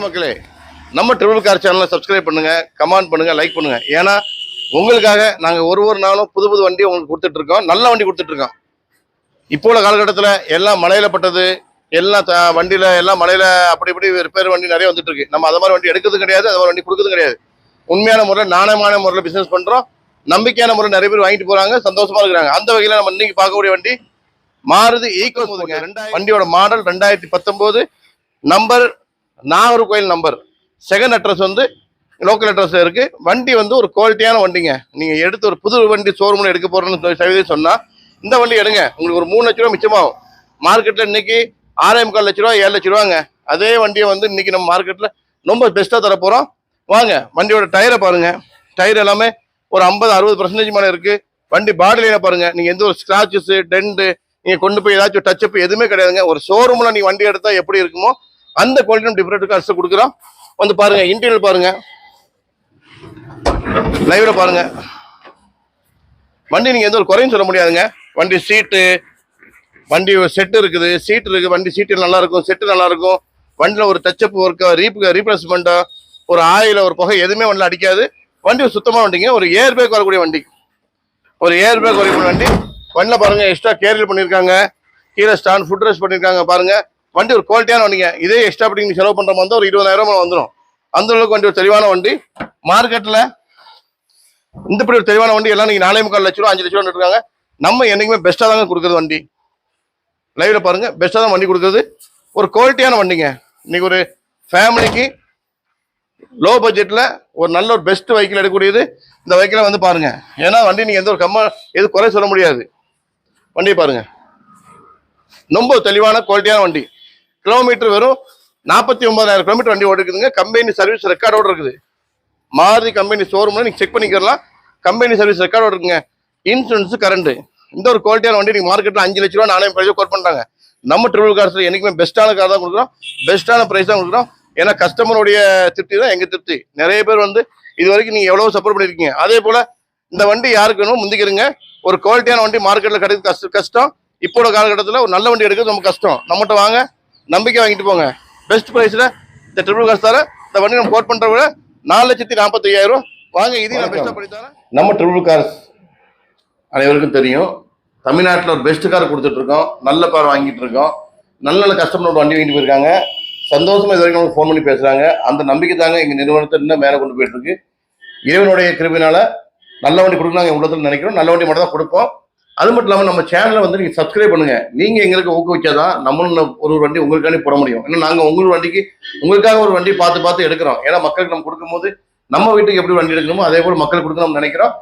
வணக்கம் மக்களே நம்ம ட்ரிபிள் கார் சேனலை சப்ஸ்கிரைப் பண்ணுங்க கமெண்ட் பண்ணுங்க லைக் பண்ணுங்க. ஏன்னா உங்களுக்காக நாங்கள் ஒரு ஒரு நாளும் புது புது வண்டி உங்களுக்கு கொடுத்துட்டு இருக்கோம் நல்ல வண்டி கொடுத்துட்டு இருக்கோம் இப்போ உள்ள காலகட்டத்தில் எல்லாம் மலையில பட்டது எல்லாம் வண்டியில எல்லாம் மலையில அப்படி இப்படி ரிப்பேர் வண்டி நிறைய வந்துட்டு இருக்கு நம்ம அதை மாதிரி வண்டி எடுக்கிறது கிடையாது அது மாதிரி வண்டி கொடுக்கறது கிடையாது. உண்மையான முறையில் நாணயமான முறையில் பிசினஸ் பண்றோம். நம்பிக்கையான முறை நிறைய பேர் வாங்கிட்டு போறாங்க சந்தோஷமா இருக்கிறாங்க. அந்த வகையில் நம்ம இன்னைக்கு பார்க்கக்கூடிய வண்டி மாருதி ஈக்கோ வண்டியோட மாடல் ரெண்டாயிரத்தி பத்தொன்பது number Nagercoil number second address வந்து லோக்கல் அட்ரஸில் இருக்குது வண்டி வந்து ஒரு குவாலிட்டியான வண்டிங்க. நீங்கள் எடுத்து ஒரு புது வண்டி ஷோரூமில் எடுக்க போறோம்னு சவிதை சொன்னால் இந்த வண்டி எடுங்க. உங்களுக்கு ஒரு மூணு லட்ச ரூபா மிச்சமாகும். மார்க்கெட்டில் இன்னைக்கு ஆறே முக்கால் லட்ச ரூபா ஏழு லட்ச ரூபாங்க. அதே வண்டியை வந்து இன்னைக்கு நம்ம மார்க்கெட்டில் ரொம்ப பெஸ்ட்டாக தர போகிறோம் வாங்க வண்டியோட டயரை பாருங்கள் டயர் எல்லாமே ஒரு ஐம்பது அறுபது பர்சன்டேஜ் மேலே இருக்குது வண்டி பாடி பாருங்கள் நீங்கள் எந்த ஒரு ஸ்கிராச்சஸ் டென்ட்டு நீங்கள் கொண்டு போய் ஏதாச்சும் டச்சப்பு எதுவுமே கிடையாதுங்க. ஒரு ஷோரூமில் நீங்கள் வண்டி எடுத்தால் எப்படி இருக்குமோ அந்த குவாலிட்டி டிஃபரெண்ட் காசு கொடுக்குறோம். வந்து பாருங்க இன்டீரியர் பாருங்க. லைவ்ல பாருங்க. வண்டி நீங்க எந்த ஒரு குறையும் சொல்ல முடியாதுங்க. வண்டி சீட்டு வண்டி செட் இருக்குது. சீட் இருக்கு வண்டி சீட்டு நல்லா இருக்கும். செட்டு நல்லா இருக்கும். வண்டியில் ஒரு டச்சப் ஒர்க் ரீப் ரீப்ளேஸ்மெண்ட்டோ ஒரு ஆயில ஒரு புகை எதுவுமே வண்டியில் அடிக்காது. வண்டி சுத்தமாக வண்டிங்க. ஒரு ஏர் பேக் வரக்கூடிய வண்டி. ஒரு ஏர் பேக் வரக்கூடிய வண்டி. வண்டியில் பாருங்க எக்ஸ்ட்ரா கேரியர் பண்ணியிருக்காங்க கீழே ஸ்டாண்ட் ஃபுட் ரெஸ்ட் பண்ணியிருக்காங்க பாருங்க. வண்டி ஒரு குவாலிட்டியான வண்டிங்க. இதே எக்ஸ்ட்ரா அப்படி நீங்கள் செலவு பண்ணுற மாதிரி ஒரு இருபதாயிரம் வந்துடும் அந்த அளவுக்கு வண்டி ஒரு தெளிவான வண்டி. மார்க்கெட்டில் இந்த இப்படி ஒரு தெளிவான வண்டி எல்லாம் நீங்கள் நாலே முக்கால் லட்ச ரூபா அஞ்சு லட்ச ரூபா இருக்காங்க நம்ம என்றைக்குமே பெஸ்ட்டாக தாங்க கொடுக்குறது வண்டி. லைவில் பாருங்கள் பெஸ்ட்டாக தான் வண்டி கொடுக்குறது. ஒரு குவாலிட்டியான வண்டிங்க. இன்னைக்கு ஒரு ஃபேமிலிக்கு லோ பட்ஜெட்டில் ஒரு நல்ல ஒரு பெஸ்ட் வெஹிக்கிள் எடுக்கக்கூடியது. இந்த வெஹிக்கிளை வந்து பாருங்க. ஏன்னா வண்டி நீங்கள் எந்த ஒரு கம்ம எது குறை சொல்ல முடியாது. வண்டியை பாருங்கள் ரொம்ப தெளிவான குவாலிட்டியான வண்டி. கிலோமீட்டர் வெறும் நாற்பத்தி ஒன்பதாயிரம் கிலோமீட்டர் வண்டி ஓடிக்குதுங்க கம்பெனி சர்வீஸ் ரெக்கார்டோட இருக்குது. மாறுதி கம்பெனி ஷோரூம்ல நீங்கள் செக் பண்ணிக்கலாம் கம்பெனி சர்வீஸ் ரெக்கார்டோட இருக்குங்க இன்சூரன்ஸ் கரண்ட் இந்த ஒரு குவாலிட்டியான வண்டி நீங்கள் மார்க்கெட்டில் அஞ்சு லட்ச ரூபா நானே ப்ரைஸ் கோட் பண்ணுறாங்க நம்ம ட்ரிபிள் கார்ஸில் என்றைக்குமே பெஸ்ட்டான கார் தான் கொடுக்குறோம். பெஸ்ட்டான ப்ரைஸ் தான் கொடுக்குறோம். ஏன்னா கஸ்டமருடைய திருப்தி தான் எங்கள் திருப்தி. நிறைய பேர் வந்து இது வரைக்கும் நீங்கள் எவ்வளோ சப்போர்ட் பண்ணியிருக்கீங்க அதே போல் இந்த வண்டி யாருக்கு வேணும் முந்திக்கிறீங்க ஒரு குவாலிட்டியான வண்டி மார்க்கெட்டில் கிடைக்கிறது கஷ்டம். இப்போ காலகட்டத்தில் ஒரு நல்ல வண்டி எடுக்கிறது ரொம்ப கஷ்டம். நம்மகிட்ட வாங்க. நம்பிக்கை வாங்கிட்டு போங்க. பெஸ்ட் ப்ரைஸில் இந்த ட்ரிபிள் கார்ஸ் தர இந்த வண்டி நம்ம கோட் பண்ணுற விட நாலு லட்சத்தி நாற்பத்தி ஐயாயிரம் வாங்க இதையும் நான் பெஸ்ட்டாக பண்ணி நம்ம ட்ரிபிள் கார்ஸ் அனைவருக்கும் தெரியும். தமிழ்நாட்டில் ஒரு பெஸ்ட் கார் கொடுத்துட்டு இருக்கோம் நல்ல கார் வாங்கிட்டு இருக்கோம் நல்ல நல்ல கஸ்டமரோட வண்டி வாங்கிட்டு போயிருக்காங்க. சந்தோஷமா இது வரைக்கும் ஃபோன் பண்ணி பேசுறாங்க. அந்த நம்பிக்கை தாங்க எங்க நிறுவனத்தை இன்னும் மேலே கொண்டு போயிட்டு இருக்கு இறைவனுடைய கிருபினால நல்ல வண்டி கொடுக்கலாங்க உள்ளத்தில் நினைக்கிறோம். நல்ல வண்டி மட்டும் தான் கொடுப்போம். அது மட்டும் இல்லாமல் நம்ம சேனலை வந்து நீங்கள் சப்ஸ்கிரைப் பண்ணுங்கள் நீங்கள் எங்களுக்கு ஊக்குவிச்சாதான் நம்மளும் ஒரு ஒரு வண்டி உங்களுக்காண்டி போட முடியும். ஏன்னா நாங்கள் உங்கள் வண்டிக்கு உங்களுக்காக ஒரு வண்டி பார்த்து பார்த்து எடுக்கிறோம். ஏன்னா மக்களுக்கு நம்ம கொடுக்கும்போது நம்ம வீட்டுக்கு எப்படி வண்டி எடுக்கணுமோ அதே போல் மக்களுக்கு கொடுக்கணும்னு நினைக்கிறோம்.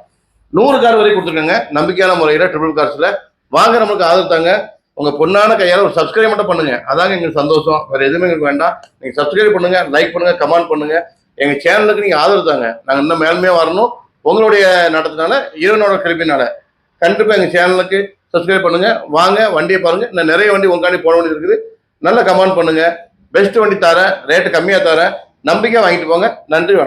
நூறு கார் வரை கொடுத்துருக்காங்க. நம்பிக்கையான முறையில் ட்ரிபிள் கார்ஸில் வாங்க நம்மளுக்கு ஆதரவு தாங்க. உங்கள் பொண்ணான கையால் ஒரு சப்ஸ்கிரைப் மட்டும் பண்ணுங்க. அதாங்க எங்களுக்கு சந்தோஷம். வேறு எதுவுமே எங்களுக்கு வேண்டாம். நீங்கள் சப்ஸ்கிரைப் பண்ணுங்க லைக் பண்ணுங்கள் கமெண்ட் பண்ணுங்கள் எங்கள் சேனலுக்கு நீங்கள் ஆதரவு தாங்க. நாங்கள் இன்னும் மேலுமே வரணும். உங்களுடைய நடத்தினால ஈரனோட கல்வினால கண்டிப்பாக எங்கள் சேனலுக்கு சப்ஸ்கிரைப் பண்ணுங்கள் வாங்க வண்டியை பாருங்கள் நான் நிறைய வண்டி உங்காண்டி போட வேண்டியது இருக்குது. நல்லா கமெண்ட் பண்ணுங்கள் பெஸ்ட் வண்டி தரேன். ரேட்டு கம்மியாக தரேன். நம்பிக்கை வாங்கிட்டு போங்க. நன்றி வணக்கம்.